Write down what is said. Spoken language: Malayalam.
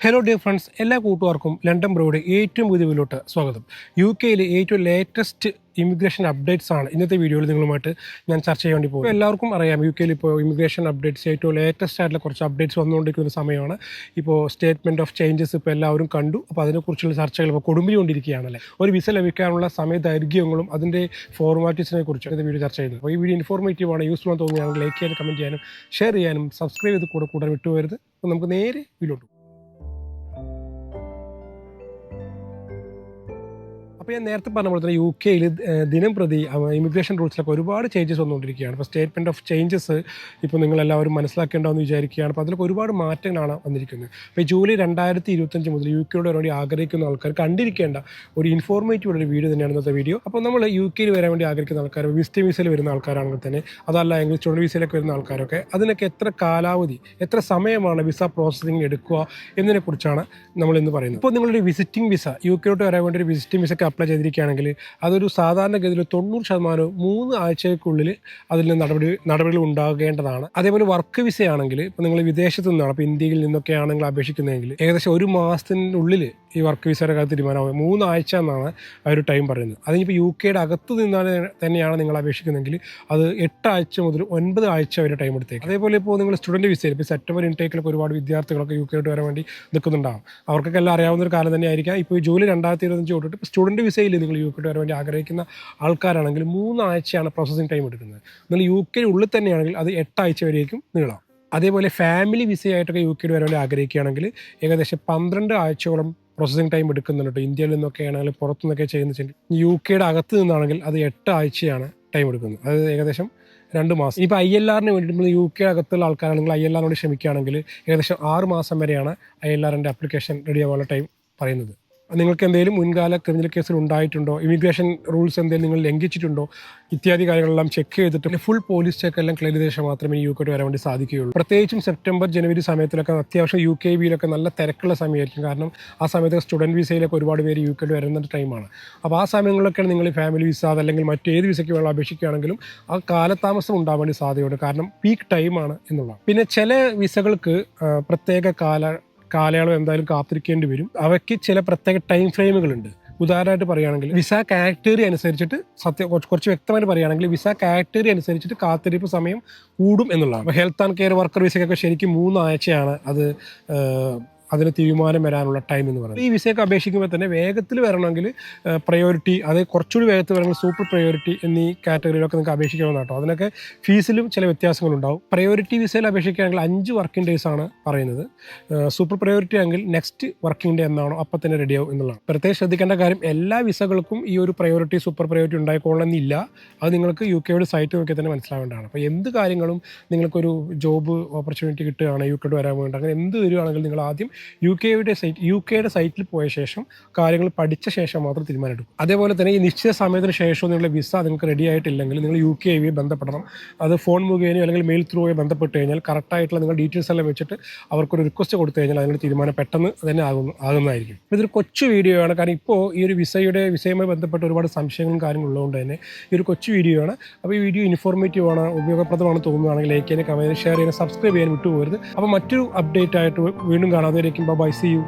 ഹലോ ഡിയർ ഫ്രണ്ട്സ് എല്ലാ കൂട്ടുകാർക്കും ലണ്ടൻ ബ്രോയുടെ ഏറ്റവും പുതിയ വീഡിയോട്ട് സ്വാഗതം. യു കെയിലെ ഏറ്റവും ലേറ്റസ്റ്റ് ഇമിഗ്രേഷൻ അപ്ഡേറ്റ്സ് ആണ് ഇന്നത്തെ വീഡിയോയിൽ നിങ്ങളുമായിട്ട് ഞാൻ ചർച്ച ചെയ്യാൻ വേണ്ടി പോകും എല്ലാവർക്കും അറിയാം യു കെയിൽ ഇപ്പോൾ ഇമിഗ്രേഷൻ അപ്ഡേറ്റ്സ് ഏറ്റവും ലേറ്റസ്റ്റ് ആയിട്ടുള്ള കുറച്ച് അപ്ഡേറ്റ്സ് വന്നുകൊണ്ടിരിക്കുന്ന സമയമാണ്. ഇപ്പോൾ സ്റ്റേറ്റ്മെന്റ് ഓഫ് ചേഞ്ചസ് ഇപ്പോൾ എല്ലാവരും കണ്ടു. അപ്പോൾ അതിനെക്കുറിച്ചുള്ള ചർച്ചകൾ ഇപ്പോൾ കൊടുമ്പിക്കൊണ്ടിരിക്കുകയാണല്ലേ ഒരു വിസ ലഭിക്കാനുള്ള സമയ ദൈർഘ്യങ്ങളും അതിന്റെ ഫോർമാലിറ്റീസിനെ കുറിച്ച് ഇന്നത്തെ വീഡിയോ ചർച്ച ചെയ്യുന്നത്. അപ്പോൾ ഈ വീഡിയോ ഇൻഫോർമേറ്റീവ് ആണ് യൂസ്ഫുൾ ആണെന്ന് തോന്നുകയാണെങ്കിൽ ലൈക്ക് ചെയ്യാനും കമന്റ് ചെയ്യാനും ഷെയർ ചെയ്യാനും സബ്സ്ക്രൈബ് ചെയ്ത് കൂടെ കൂടെ വിട്ടുവരുത് അപ്പോൾ നമുക്ക് നേരെ വീഡിയോട്ട് അപ്പോൾ ഞാൻ നേരത്തെ പറഞ്ഞ പോലെ തന്നെ യു കെയിൽ ദിനം പ്രതി ഇമിഗ്രേഷൻ റൂൾസിലൊക്കെ ഒരുപാട് ചേഞ്ചസ് വന്നുകൊണ്ടിരിക്കുകയാണ്. അപ്പോൾ സ്റ്റേറ്റ്മെന്റ് ഓഫ് ചേഞ്ചസ് ഇപ്പോൾ നിങ്ങളെല്ലാവരും മനസ്സിലാക്കേണ്ടതെന്ന് വിചാരിക്കുകയാണ്. അപ്പോൾ അതിലൊക്കെ ഒരുപാട് മാറ്റങ്ങളാണ് വന്നിരിക്കുന്നത്. അപ്പോൾ ഈ ജൂലൈ രണ്ടായിരത്തി ഇരുപത്തഞ്ച് മുതൽ യു കെയുടെ വേണ്ടി ആഗ്രഹിക്കുന്ന ആൾക്കാർ കണ്ടിരിക്കേണ്ട ഒരു ഇൻഫോർമേറ്റീവ് ഒരു വീഡിയോ തന്നെയാണ് ഇന്നത്തെ വീഡിയോ അപ്പോൾ നമ്മൾ യു കെയിൽ വരാൻ വേണ്ടി ആഗ്രഹിക്കുന്ന ആൾക്കാർ വിസിറ്റ് വിസയിൽ വരുന്ന ആൾക്കാരാണെങ്കിൽ തന്നെ അതല്ല എങ്കിൽ സ്റ്റുഡന്റ് വിസയിലൊക്കെ വരുന്ന ആൾക്കാരൊക്കെ അതിനൊക്കെ എത്ര കാലാവധി എത്ര സമയമാണ് വിസ പ്രോസസ്സിംഗ് എടുക്കുക എന്നതിനെക്കുറിച്ചാണ് നമ്മൾ ഇന്ന് പറയുന്നത്. ഇപ്പോൾ നിങ്ങളൊരു വിസിറ്റിംഗ് വിസ യു കെയിലോട്ട് വരാൻ വേണ്ടി ഒരു വിസിറ്റിംഗ് വിസയ്ക്ക് അപ്ലൈ ചെയ്തിരിക്കുകയാണെങ്കിൽ അതൊരു സാധാരണഗതിയിൽ തൊണ്ണൂറ് ശതമാനവും മൂന്ന് ആഴ്ചയ്ക്കുള്ളിൽ അതിൽ നിന്ന് നടപടി നടപടികൾ ഉണ്ടാകേണ്ടതാണ്. അതേപോലെ വർക്ക് വിസയാണെങ്കിൽ ഇപ്പോൾ നിങ്ങൾ വിദേശത്ത് നിന്നാണ് ഇപ്പോൾ ഇന്ത്യയിൽ നിന്നൊക്കെ ആണെങ്കിൽ അപേക്ഷിക്കുന്നതെങ്കിൽ ഏകദേശം ഒരു മാസത്തിനുള്ളിൽ ഈ വർക്ക് വിസയുടെ കാര്യം തീരുമാനമാകും മൂന്നാഴ്ച എന്നാണ് ആ ഒരു ടൈം പറയുന്നത്. അതിനിപ്പോൾ യു കെയുടെ അകത്ത് നിന്നാണ് തന്നെയാണ് നിങ്ങൾ അപേക്ഷിക്കുന്നതെങ്കിൽ അത് എട്ടാഴ്ച മുതൽ ഒൻപത് ആഴ്ച വരെ ടൈം എടുത്തേക്കും. അതേപോലെ ഇപ്പോൾ നിങ്ങൾ സ്റ്റുഡന്റ് വിസയിൽ ഇപ്പോൾ സെപ്റ്റംബർ ഇൻടേക്കിലൊക്കെ ഒരുപാട് വിദ്യാർത്ഥികളൊക്കെ യു കെയോട്ട് വരാൻ വേണ്ടി നിൽക്കുന്നുണ്ടാകും അവർക്കൊക്കെ എല്ലാം അറിയാവുന്ന ഒരു കാലം തന്നെയായിരിക്കാം. ഇപ്പോൾ ജൂലൈ രണ്ടായിരത്തി ഇരുപത്തഞ്ച് തൊട്ടിട്ട് ഇപ്പോൾ സ്റ്റുഡന്റ് വിസയിൽ നിങ്ങൾ യു കെയോട്ട് വരാൻ വേണ്ടി ആഗ്രഹിക്കുന്ന ആൾക്കാരാണെങ്കിൽ മൂന്നാഴ്ചയാണ് പ്രോസസ്സിംഗ് ടൈം എടുക്കുന്നത്. നിങ്ങൾ യു കെ ഉള്ളിൽ തന്നെയാണെങ്കിൽ അത് എട്ടാഴ്ച വരെയേക്കും നീളാം. അതേപോലെ ഫാമിലി വിസയായിട്ടൊക്കെ യു കെയിൽ വരാൻ ആഗ്രഹിക്കുകയാണെങ്കിൽ ഏകദേശം പന്ത്രണ്ട് ആഴ്ചയോളം പ്രോസസ്സിംഗ് ടൈം എടുക്കുന്നുണ്ട്. ഇന്ത്യയിൽ നിന്നൊക്കെ ആണെങ്കിൽ പുറത്തു നിന്നൊക്കെ ചെയ്യുന്ന യു കെയുടെ അകത്ത് നിന്നാണെങ്കിൽ അത് എട്ട് ആഴ്ചയാണ് ടൈം എടുക്കുന്നത്. അത് ഏകദേശം രണ്ട് മാസം. ഇപ്പോൾ ഐ എൽ ആറിന് വേണ്ടി നമ്മൾ യു കെ അകത്തുള്ള ആൾക്കാരാണെങ്കിൽ ഐ എൽ ആറിനോട് ക്ഷമിക്കുകയാണെങ്കിൽ ഏകദേശം ആറ് മാസം വരെയാണ് ഐ എൽ ആറിന്റെ അപ്ലിക്കേഷൻ റെഡി ആവാനുള്ള ടൈം പറയുന്നത്. നിങ്ങൾക്ക് എന്തെങ്കിലും മുൻകാല ക്രിമിനൽ കേസുകൾ ഉണ്ടായിട്ടുണ്ടോ? ഇമിഗ്രേഷൻ റൂൾസ് എന്തെങ്കിലും നിങ്ങൾ ലംഘിച്ചിട്ടുണ്ടോ? ഇത്യാദി കാര്യങ്ങളെല്ലാം ചെക്ക് ചെയ്തിട്ട് ഫുൾ പോലീസ് ചെക്ക് എല്ലാം ക്ലിയർ ചെയ്ത ശേഷം മാത്രമേ യു കെട്ട് വരാൻ വേണ്ടി സാധിക്കുകയുള്ളൂ. പ്രത്യേകിച്ചും സെപ്റ്റംബർ ജനുവരി സമയത്തിലൊക്കെ അത്യാവശ്യം യു കെ വിയിലൊക്കെ നല്ല തിരക്കുള്ള സമയമായിരിക്കും. കാരണം ആ സമയത്ത് സ്റ്റുഡന്റ് വിസയിലൊക്കെ ഒരുപാട് പേര് യു കെട്ട് വരുന്ന ടൈമാണ് അപ്പോൾ ആ സമയങ്ങളിലൊക്കെയാണ് നിങ്ങൾ ഫാമിലി വിസ അതല്ലെങ്കിൽ മറ്റേത് വിസയ്ക്ക് വേണം അപേക്ഷിക്കുകയാണെങ്കിലും ആ കാലതാമസം ഉണ്ടാവാൻ വേണ്ടി സാധ്യതയുണ്ട്. കാരണം പീക്ക് ടൈമാണ് എന്നുള്ളതാണ്. പിന്നെ ചില വിസകൾക്ക് പ്രത്യേക കാല കാലയളവ് എന്തായാലും കാത്തിരിക്കേണ്ടി വരും. അവയ്ക്ക് ചില പ്രത്യേക ടൈം ഫ്രെയിമുകളുണ്ട് ഉദാഹരണമായിട്ട് പറയുകയാണെങ്കിൽ വിസ കാറ്റഗറി അനുസരിച്ചിട്ട് സത്യം കുറച്ച് വ്യക്തമായിട്ട് പറയുകയാണെങ്കിൽ വിസ കാറ്റഗറി അനുസരിച്ചിട്ട് കാത്തിരിപ്പ് സമയം കൂടും എന്നുള്ളതാണ്. ഹെൽത്ത് ആൻഡ് കെയർ വർക്കർ വിസയ്ക്കൊക്കെ ശരിക്കും മൂന്നാഴ്ചയാണ് അത് അതിന് തീരുമാനം വരാനുള്ള ടൈം എന്ന് പറയുന്നത്. ഈ വിസയൊക്കെ അപേക്ഷിക്കുമ്പോൾ തന്നെ വേഗത്തിൽ വരണമെങ്കിൽ പ്രയോറിറ്റി അത് കുറച്ചുകൂടി വേഗത്തിൽ വരണമെങ്കിൽ സൂപ്പർ പ്രയോറിറ്റി എന്നീ കാറ്റഗറിയിലൊക്കെ നിങ്ങൾക്ക് അപേക്ഷിക്കാവുന്ന കേട്ടോ. അതിനൊക്കെ ഫീസിലും ചില വ്യത്യാസങ്ങളുണ്ടാവും. പ്രയോറിറ്റി വിസയിൽ അപേക്ഷിക്കുകയാണെങ്കിൽ അഞ്ച് വർക്കിംഗ് ഡേയ്സ് ആണ് പറയുന്നത്. സൂപ്പർ പ്രയോറിറ്റി ആണെങ്കിൽ നെക്സ്റ്റ് വർക്കിംഗ് ഡേ എന്നാണോ അപ്പം തന്നെ റെഡിയാവും എന്നുള്ളതാണ്. പ്രത്യേകം ശ്രദ്ധിക്കേണ്ട കാര്യം എല്ലാ വിസകൾക്കും ഈ ഒരു പ്രയോറിറ്റി സൂപ്പർ പ്രയോറിറ്റി ഉണ്ടായിക്കൊള്ളണമെന്നില്ല. അത് നിങ്ങൾക്ക് യു കെയുടെ സൈറ്റ് നോക്കി തന്നെ മനസ്സിലാവേണ്ടതാണ്. അപ്പോൾ എന്ത് കാര്യങ്ങളും നിങ്ങൾക്കൊരു ജോബ് ഓപ്പർച്യൂണിറ്റി കിട്ടുകയാണ് യു കെയുടെ വരാൻ വേണ്ടി അങ്ങനെ എന്ത് വരികയാണെങ്കിൽ നിങ്ങൾ ആദ്യം യു കെയുടെ സൈറ്റ് യു കെയുടെ സൈറ്റിൽ പോയ ശേഷം കാര്യങ്ങൾ പഠിച്ച ശേഷം മാത്രം തീരുമാനമെടുക്കും. അതേപോലെ തന്നെ ഈ നിശ്ചിത സമയത്തിന് ശേഷം നിങ്ങളുടെ വിസ നിങ്ങൾക്ക് റെഡി ആയിട്ടില്ലെങ്കിൽ നിങ്ങൾ യു കെ ഐ ബന്ധപ്പെടണം. അത് ഫോൺ മുഖേനയോ അല്ലെങ്കിൽ മെയിൽ ത്രൂ ബന്ധപ്പെട്ട് കഴിഞ്ഞാൽ കറക്റ്റായിട്ടുള്ള നിങ്ങൾ ഡീറ്റെയിൽസ് എല്ലാം വെച്ചിട്ട് അവർക്കൊരു റിക്വസ്റ്റ് കൊടുത്തു കഴിഞ്ഞാൽ അതിനുള്ള തീരുമാനം പെട്ടെന്ന് തന്നെ ആകുന്നു ആകുന്നതായിരിക്കും. ഇതൊരു കൊച്ചു വീഡിയോ ആണ്. കാരണം ഇപ്പോൾ ഈ ഒരു വിസയുടെ വിസയുമായി ബന്ധപ്പെട്ട് ഒരുപാട് സംശയങ്ങളും കാര്യങ്ങളും ഉള്ളതുകൊണ്ട് തന്നെ ഈ ഒരു കൊച്ചു വീഡിയോ ആണ്. അപ്പോൾ ഈ വീഡിയോ ഇൻഫോർമേറ്റീവ് ആണ് ഉപയോഗപ്രദമാണ് തോന്നുകയാണെങ്കിൽ ലൈക്ക് ചെയ്യാൻ കമന്റ് ഷെയർ ചെയ്യാൻ സബ്സ്ക്രൈബ് ചെയ്യാൻ വിട്ടുപോകരുത്. അപ്പോൾ മറ്റൊരു അപ്ഡേറ്റ് ആയിട്ട് വീണ്ടും കാണാതെ making. Bye bye. See you.